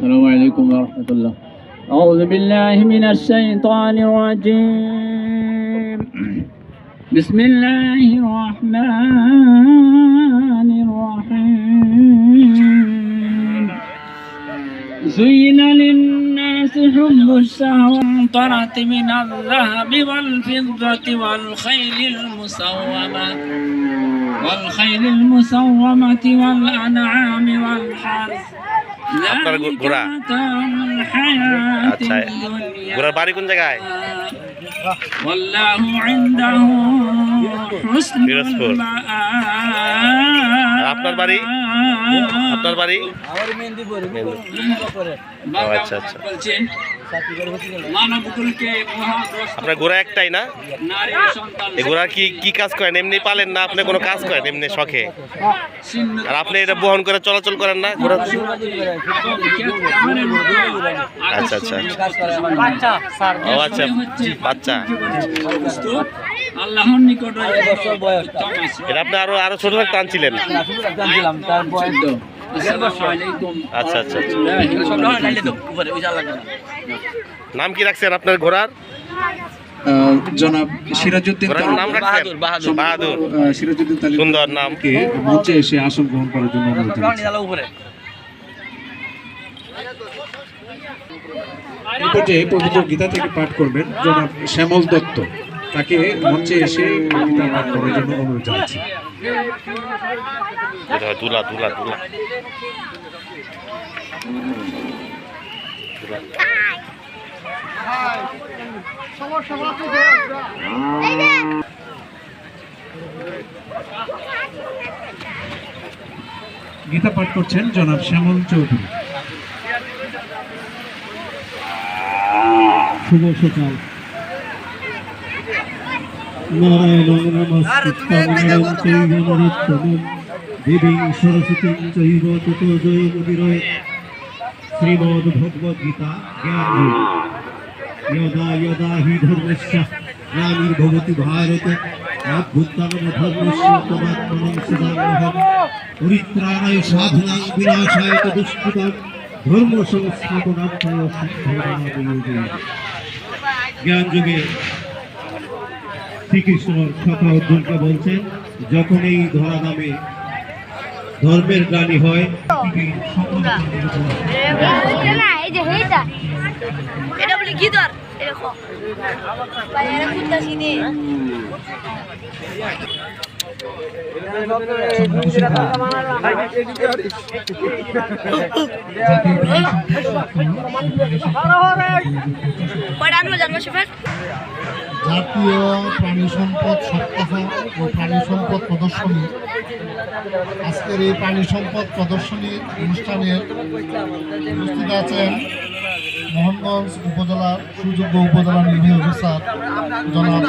السلام عليكم ورحمة الله. أعوذ بالله من الشيطان الرجيم. بسم الله الرحمن الرحيم. زين للناس حب الشهوات من الذهب والفضة والخيل المسومة. والخيل المسومة والأنعام والحرث. আপনার ঘোড়া? আচ্ছা ঘোড়ার বাড়ি কোন জায়গায়? আপনার বাড়ি? আপনার বাড়ি? ও, আচ্ছা, আচ্ছা। আপনার ঘোড়া একটাই না? নারী এই ঘোড়া কি কি কাজ করেন? এমনি পালেন না? আপনি কোনো কাজ করেন এমনি শখে? আর আপনি এটা বহন করে চলাচল করেন না? ঘোড়া আচ্ছা, আচ্ছা, ও আচ্ছা। বাচ্চা। আল্লাহর নিকট এটা আপনি আরও আরও ছোট থাকতে আনছিলেন আচ্ছা আচ্ছা আচ্ছা। নাম কি রাখছেন আপনার ঘোড়ার জনাব সিরাজউদ্দিন নাম বাহাদুর সিরাজউদ্দিন সুন্দর নাম মঞ্চে এসে আসন গ্রহণ করার জন্য অনুরোধ পর্যায়ে পবিত্র গীতা থেকে পাঠ করবেন জনাব শ্যামল দত্ত তাকে মঞ্চে এসে গীতা পাঠ করার জন্য অনুরোধ জানাচ্ছি। তুলা তুলা তুলা। গীতা পাঠ করছেন জনাব শ্যামল চৌধুরী। শুভ সকাল। নারায়ণং নমস্কৃত্যং চৈব নরোত্তমং দেবীং সরস্বতীং চৈব ততো জয়মুদিরয়ে শ্রীমদ্ ভগবদ গীতা জ্ঞান যদা যদা হি ধর্মস্য গ্লানির্ভবতি ভারত অভ্যুত্থান ধর্ম সংস্থাপনার্থায় জ্ঞান যুগে শ্রীকৃষ্ণ সখা অর্জুনকে বলছেন যখন এই ধরা নামে ধর্মের গ্লানি হয় এটা বলি কি দর এরকম। জাতীয় প্রাণী সম্পদ সপ্তাহ ও প্রাণী সম্পদ প্রদর্শনী। আজকের এই প্রাণী সম্পদ প্রদর্শনী অনুষ্ঠানের উপস্থিত আছেন মোহনগঞ্জ উপজেলার সুযোগ্য উপজেলা নির্বাহী অফিসার জনাব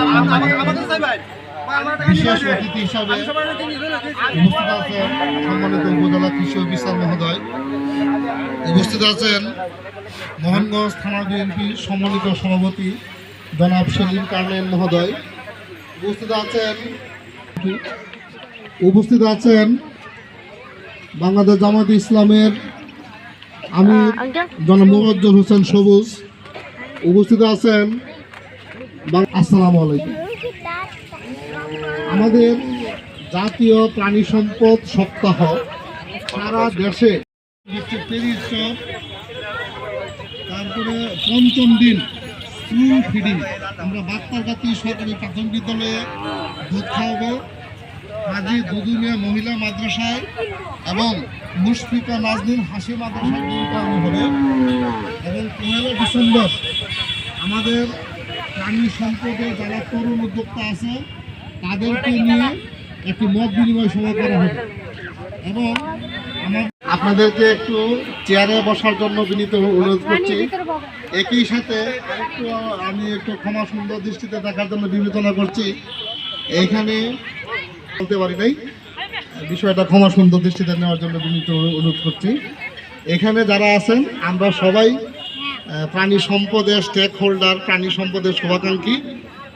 বিশেষ অতিথি হিসাবে উপস্থিত আছেন সম্মানিত উপজেলা কৃষি অফিসার মহোদয়। উপস্থিত আছেন মোহনগঞ্জ থানা বিএনপির সম্মানিত সভাপতি জনাব সেলিম কার্নেন মহোদয়। উপস্থিত আছেন উপস্থিত আছেন বাংলাদেশ জামাত ইসলামের আমি জনাব মোহাজ্জর হোসেন সবুজ। উপস্থিত আছেন আসসালামু আলাইকুম। আমাদের জাতীয় প্রাণী সম্পদ সপ্তাহ সারা দেশে তারপরে পঞ্চম দিন স্কুল ফিডিং। আমরা বাক্তারগাতি সরকারি প্রাথমিক বিদ্যালয়ে দুধ খাওয়াবো হাজি দুদুনিয়া মহিলা মাদ্রাসায় এবং মুশফিকা নাজনীন হাসি মাদ্রাসায় দুধ খাওয়ানো হবে। এবং পনেরো ডিসেম্বর আমাদের প্রাণী সম্পদে যারা তরুণ উদ্যোক্তা আছে তাদেরকে নিয়ে একটি মত বিনিময় সভা করা হবে এবং আপনাদেরকে একটু চেয়ারে বসার জন্য বিনীত অনুরোধ করছি। একই সাথে আরেকটু আমি একটু ক্ষমা সুন্দর দৃষ্টিতে দেখার জন্য বিবেচনা করছি। এইখানে বলতে পারি নাই। বিষয়টা ক্ষমা সুন্দর দৃষ্টিতে নেওয়ার জন্য বিনীত অনুরোধ করছি। এখানে যারা আছেন, আমরা সবাই প্রাণী সম্পদের স্টেক হোল্ডার, প্রাণী সম্পদের শুভাকাঙ্ক্ষী।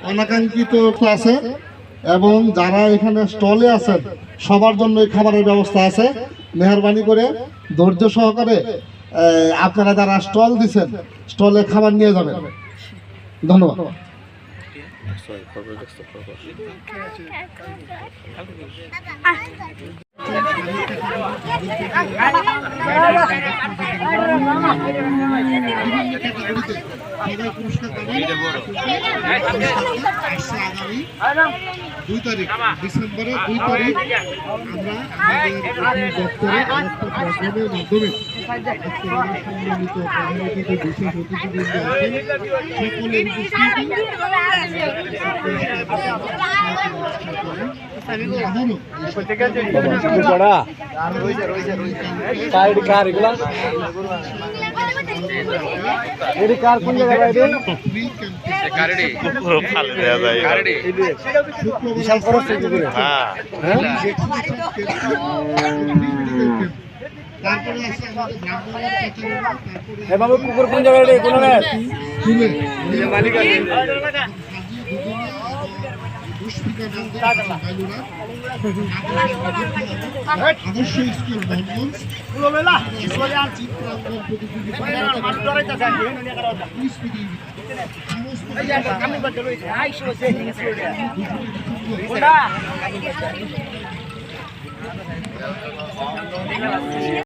অনাকাঙ্ক্ষিত ক্লাসে এবং যারা এখানে স্টলে আছেন সবার জন্য এই খাবারের ব্যবস্থা আছে মেহরবানি করে ধৈর্য সহকারে আপনারা যারা স্টল দিছেন স্টলে খাবার নিয়ে যাবেন ধন্যবাদ দুই তারিখ ডিসেম্বরের দুই তারিখ আমরা আমাদের দপ্তরে প্রোগ্রামের মাধ্যমে সম্মানিত প্রধান অতিথি বিশেষ অতিথিবৃন্দ পুরো ফালে দেওয়া যায় হ্যাঁ তারপরে আছে আমাদের ব্রাহ্মণের তারপরে এভাবে কুকুর কোন জায়গায়? রে কোন তুলে আদর্শ স্কুল বন্ধন চিত্রাঙ্কন প্রতিযোগিতা